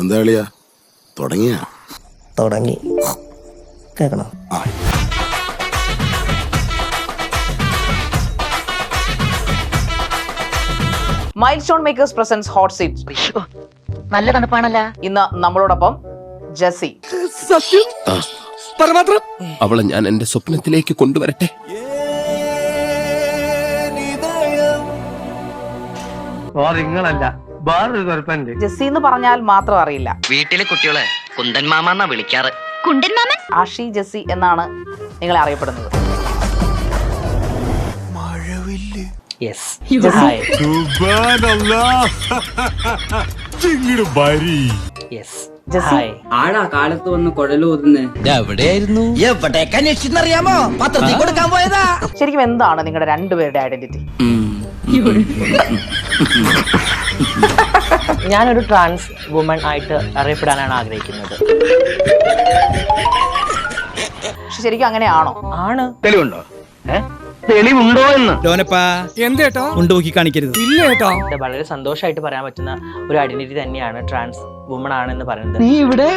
എന്താ കളിയാ തുടങ്ങിയ? തുടങ്ങി. കേൾക്കണം? Milestone makers presence hot seat നല്ല തണുപ്പാണല്ല. ഇന്ന് നമ്മളോടൊപ്പം ജസി അവളെ ഞാൻ എന്റെ സ്വപ്നത്തിലേക്ക് കൊണ്ടുവരട്ടെ. ഓ നിങ്ങളല്ല. വേറൊരു തുറപ്പുണ്ട് ജസി എന്ന് പറഞ്ഞാൽ മാത്രം അറിയില്ല. വീട്ടിലെ കുട്ടികളെ കുന്തൻ മാമാന്നാ വിളിക്കാറ്. കുണ്ടൻ മാമൻ? ആഷി ജെസ്സി എന്നാണ് നിങ്ങളെ അറിയപ്പെടുന്നത്. Yes hi. യെസ് ആടാ കാലത്ത് വന്ന് കുഴലൂതുന്നേ. എവിടെയായിരുന്നു? എവിടേക്ക് അന്വേഷിച്ചെന്നറിയാമോ? പത്രത്തിൽ കൊടുക്കാൻ പോയതാ. ശരിക്കും എന്താണ് നിങ്ങളുടെ രണ്ടുപേരുടെ ഐഡന്റിറ്റി ഞാനൊരു ട്രാൻസ് വുമൺ ആയിട്ട് അറിയപ്പെടാനാണ് ആഗ്രഹിക്കുന്നത്. ശരിക്കും അങ്ങനെയാണോ? ആണ്. തെളിവുണ്ടോ? എന്ന്? ലോനപ്പാ എന്തേട്ടോ കാണിക്കരുത്. ഇല്ല വളരെ സന്തോഷമായിട്ട് പറയാൻ പറ്റുന്ന ഒരു ഐഡന്റിറ്റി തന്നെയാണ് ട്രാൻസ് വുമൺ ആണെന്ന് പറയുന്നത്. നീ ഇവിടെ?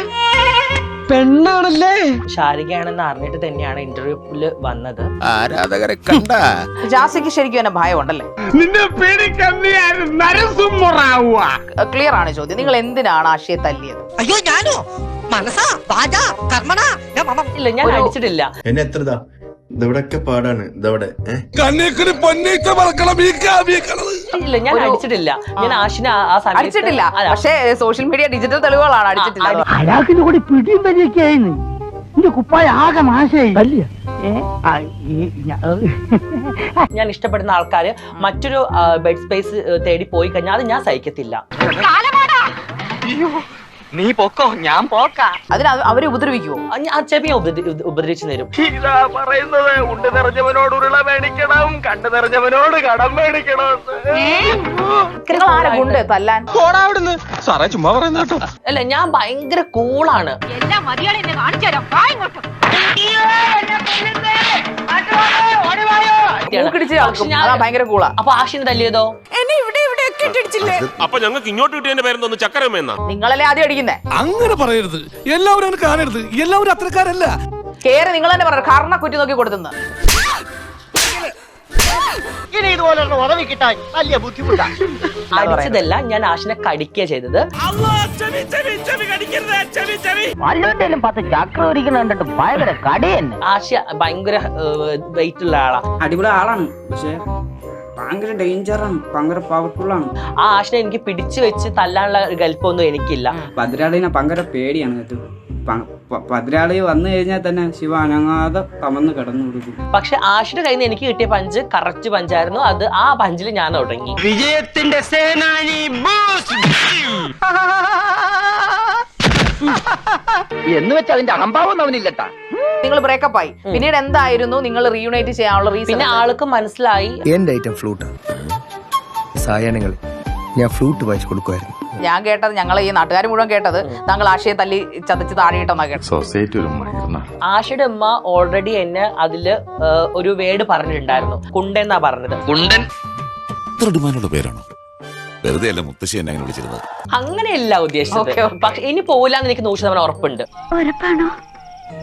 പെണ്ണാണല്ലേ? ശാരികയാണെന്ന് അറിഞ്ഞിട്ട് തന്നെയാണ് ഇന്റർവ്യൂൽ വന്നത്. ആരാധകരെ കണ്ട? ജാസിക്ക് ശരിക്കും എന്നെ ഭയമുണ്ടല്ലേ? നിന്റെ പേടിക്കമ്മിയാരും നരസുമ്മറാവുക ക്ലിയർ ആണ് ചോദ്യം. നിങ്ങൾ എന്തിനാണ് ആശയെ തല്ലിയത്? അയ്യോ ഞാനോ? മനസ്സാ വാചാ കർമ്മണ? ഇല്ല ഞാൻ അടിച്ചിട്ടില്ല. എന്നെ എത്രതാ ഇതവിടൊക്കെ പാടാണ്? ഇതവിടെ? ഏഹ് ഇല്ല ഞാൻ അടിച്ചിട്ടില്ല. ഞാൻ ആഷിനെ ആ- സമയത്ത് അടിച്ചിട്ടില്ല. പക്ഷേ സോഷ്യൽ മീഡിയ ഡിജിറ്റൽ തെളിവുകളാണ് അടിച്ചിട്ടില്ല. അയാൾക്കിന്റെ കൂടി പിടിയും എന്റെ കുപ്പായ ആകെ ഞാൻ ഇഷ്ടപ്പെടുന്ന ആൾക്കാര് മറ്റൊരു ബെഡ് സ്പേസ് തേടി പോയി കഴിഞ്ഞാൽ അത് ഞാൻ സഹിക്കത്തില്ല. നീ പൊക്കോ? ഞാൻ പോക്കാ. അതിന് അവ- അവരെ ഉപദ്രവിക്കുവോ? ആ, ഞാൻ ചെവിയെ ഉപദ്ര- ഉപദ്രവിച്ചു തരും. ഇതാ പറയുന്നത്. ഉണ്ട് നിറഞ്ഞവനോട് ഉരുള മേടിക്കണം. കണ്ടു നിറഞ്ഞവനോട് കടം മേടിക്കണം. നിങ്ങൾ ആരെ കൊണ്ട് തല്ലാൻ? അല്ല ഞാൻ ഭയങ്കര കൂളാണ്. എല്ലാം മതിയാളെ എന്നെ കാണിച്ചു തരാം. മൂക്കിടിച്ച് അതാ ഭയങ്കര കൂളാ. അപ്പൊ ആഷിനെ തല്ലിയതോ? അപ്പൊ ഞങ്ങൾക്ക് ഇങ്ങോട്ട് കിട്ടിയതിന്റെ പേരെന്തോന്ന് ചക്കരമെന്നാ നിങ്ങളല്ലേ ആദ്യം അടിക്കുന്നേ? അങ്ങനെ പറയരുത്. എല്ലാവരും അങ്ങനെ കാണരുത്. എല്ലാവരും അത്രക്കാരല്ല കേറി നിങ്ങൾ തന്നെ പറഞ്ഞു കർണ കുറ്റി നോക്കി കൊടുത്തുന്ന. ഇനി ഇതുപോലുള്ള ഉറവി കിട്ടാൻ വലിയ ബുദ്ധിമുട്ടാണ് അടിച്ചതല്ല ഞാൻ ആഷിനെ കടിക്കുക ചെയ്തത്. പത്ത് ചക്ര ഒരിക്കുന്ന കണ്ടിട്ട് ഭയങ്കര കടിയെന്നെ. ആശ ഭയങ്കര വെയിറ്റ് ഉള്ള ആളാ. അടിപൊളി ആളാണ്. പക്ഷെ ഭയങ്കര ഡേഞ്ചറാണ് ഭയങ്കര പവർഫുൾ ആണ്. ആ ആഷിനെ എനിക്ക് പിടിച്ചു വെച്ച് തല്ലാനുള്ള ഗൽപ്പൊന്നും എനിക്കില്ല. ഭദ്രാളിനെ ഭയങ്കര പേടിയാണ് ഭദ്രാളി വന്നു കഴിഞ്ഞാൽ തന്നെ ശിവ അനങ്ങാതെ കമന്ന് കിടന്നു കൊടുക്കും പക്ഷെ ആഷിന്റെ കയ്യിൽ നിന്ന് എനിക്ക് കിട്ടിയ പഞ്ച് കറക്റ്റ് പഞ്ചായിരുന്നു. അത് ആ പഞ്ചിൽ ഞാൻ തുടങ്ങി. വിജയത്തിന്റെ സേനാനി എന്ന് വെച്ചാൽ അതിന്റെ അഹംഭാവം അവനില്ലട്ടാ. നിങ്ങൾ ബ്രേക്കപ്പ് ആയി. പിന്നീട് എന്തായിരുന്നു നിങ്ങൾ റീയുണൈറ്റ് ചെയ്യാനുള്ള റീസൺ പിന്നെ ആൾക്ക് മനസ്സിലായി. എന്റെ ഐറ്റം ഫ്ലൂട്ട് സായാഹ്നങ്ങൾ ഞാൻ ഫ്ലൂട്ട് വായിച്ചു കൊടുക്കുമായിരുന്നു ഞാൻ കേട്ടത് ഞങ്ങൾ ഈ നാട്ടുകാർ മുഴുവൻ കേട്ടത്. താങ്കൾ ആശയെ തല്ലി ചതച്ച് താഴെയിട്ടെന്നാ കേട്ടത്. സൊസൈറ്റി ഒരു ആഷയുടെ ഉമ്മ ഓൾറെഡി എന്നെ അതിൽ ഒരു വേർഡ് പറഞ്ഞിട്ടുണ്ടായിരുന്നു. കുണ്ടെന്നാ പറഞ്ഞത്. കുണ്ടൻ. ഇത്ര ഡിമാൻഡുള്ള പേരാണോ? വെറുതെ അല്ല മുത്തശ്ശി എന്നെ അങ്ങനെ വിളിച്ചിരുന്നത്. അങ്ങനെയല്ല ഉദ്ദേശിച്ചത്. Okay, okay. പക്ഷെ ഇനി പോകില്ലാന്ന് എനിക്ക് നൂറ് ശതമാനം ഉറപ്പുണ്ട്. ഉറപ്പാണോ?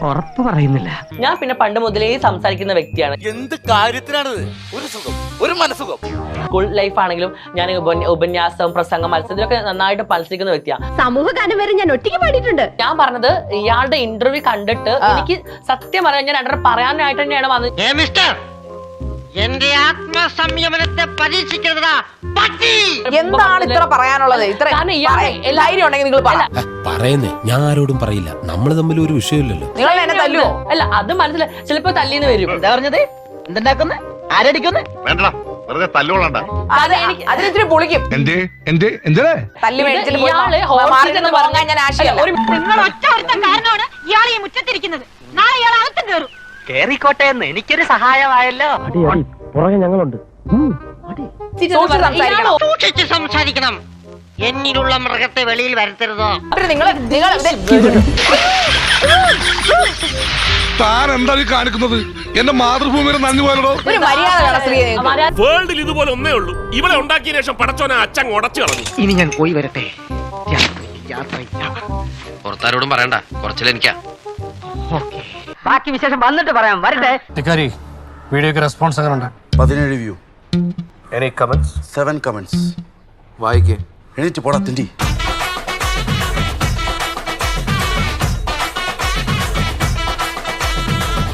ഉറപ്പ് പറയുന്നില്ല. ഞാൻ പിന്നെ പണ്ട് മുതലേ സംസാരിക്കുന്ന വ്യക്തിയാണ്. എന്ത് കാര്യത്തിനാണിത്? ഒരു സുഖം ഒരു മനസുഖം സ്കൂൾ ലൈഫ് ആണെങ്കിലും ഞാൻ ഉപന്യ- ഉപന്യാസം പ്രസംഗം മത്സരത്തിലൊക്കെ നന്നായിട്ട് മത്സരിക്കുന്ന വ്യക്തിയാണ് സമൂഹ ഗാനം വരെ ഞാൻ ഒറ്റയ്ക്ക് പാടിയിട്ടുണ്ട്. ഞാൻ പറഞ്ഞത് ഇയാളുടെ ഇന്റർവ്യൂ കണ്ടിട്ട് എനിക്ക് സത്യം പറയാൻ ഞാൻ രണ്ടര പറയാനായിട്ട് തന്നെയാണ് വന്നത് എന്റെ ആത്മസംയമനത്തെ പരീക്ഷിക്കരുതാ പട്ടി! എന്താണ് ഇത്ര പറയാനുള്ളത്? ഇത്ര കാരണം എല്ലാ- ധൈര്യം ഉണ്ടെങ്കിൽ നിങ്ങൾ പറ. പറയുന്നേ ഞാൻ ആരോടും പറയില്ല. നമ്മൾ തമ്മിൽ ഒരു വിഷയമില്ലല്ലോ. നിങ്ങൾ എന്നെ തല്ലുവോ? അല്ല അത് മനസ്സിലായി ചിലപ്പോ തല്ലിന്ന് വരും. എന്താ പറഞ്ഞത്? എന്തുണ്ടാക്കുന്നേ? ആരടിക്കുന്നേ? വേണ്ടടാ വെറുതെ തല്ലുകൊള്ളണ്ട. അത് എനിക്ക് അതിനിത്തിരി പൊളിക്കും. എന്തേ? എന്തേ? എന്തേ തല്ലി ഇത് മേടിച്ചിട്ട് ഇയാൾ ഹോസ്റ്റലിൽ മാറി നിന്ന് നിന്ന് പോകാൻ ഞാൻ അല്ല, ആശയല്ല ഒരു നിങ്ങൾ ഒറ്റ ഒരുത്തൻ കാരണമാണ് ഇയാൾ ഈ മുറ്റത്തിരിക്കുന്നത്. നാളെ ഇയാൾ കേറിക്കോട്ടെ എന്ന് എനിക്കൊരു സഹായമായല്ലോ. അടി അടി പുറകെ ഞങ്ങളുണ്ട്. സൂക്ഷിച്ച് സംസാരിക്കണം. എന്നിലുള്ള മൃഗത്തെ വെളിയിൽ വരുത്തരുതോ? നിങ്ങൾ താൻ എന്താ ഈ കാണിക്കുന്നത്? എന്റെ മാതൃഭൂമിയുടെ നന്ദി പോലോ ഒരു മര്യാദ വേൾഡിൽ ഇതുപോലെ ഒന്നേ ഉള്ളൂ. ഇവിടെ ഉണ്ടാക്കിയ ശേഷം പടച്ചോനെ അച്ഛൻ ഉടച്ചു കളഞ്ഞു. ഇനി ഞാൻ പോയി വരട്ടെ. പുറത്താരോടും പറയണ്ട. കുറച്ചിലെനിക്കാ. ബാക്കി വിശേഷം വന്നിട്ട് പറയാം. വരട്ടെ. തിക്കാരി വീഡിയോക്ക് റെസ്പോൺസ് അങ്ങനെ ഉണ്ട് പതിനേഴ് view any comments seven comments വായിക്കേ. എണീറ്റ് പോടാ തിണ്ടി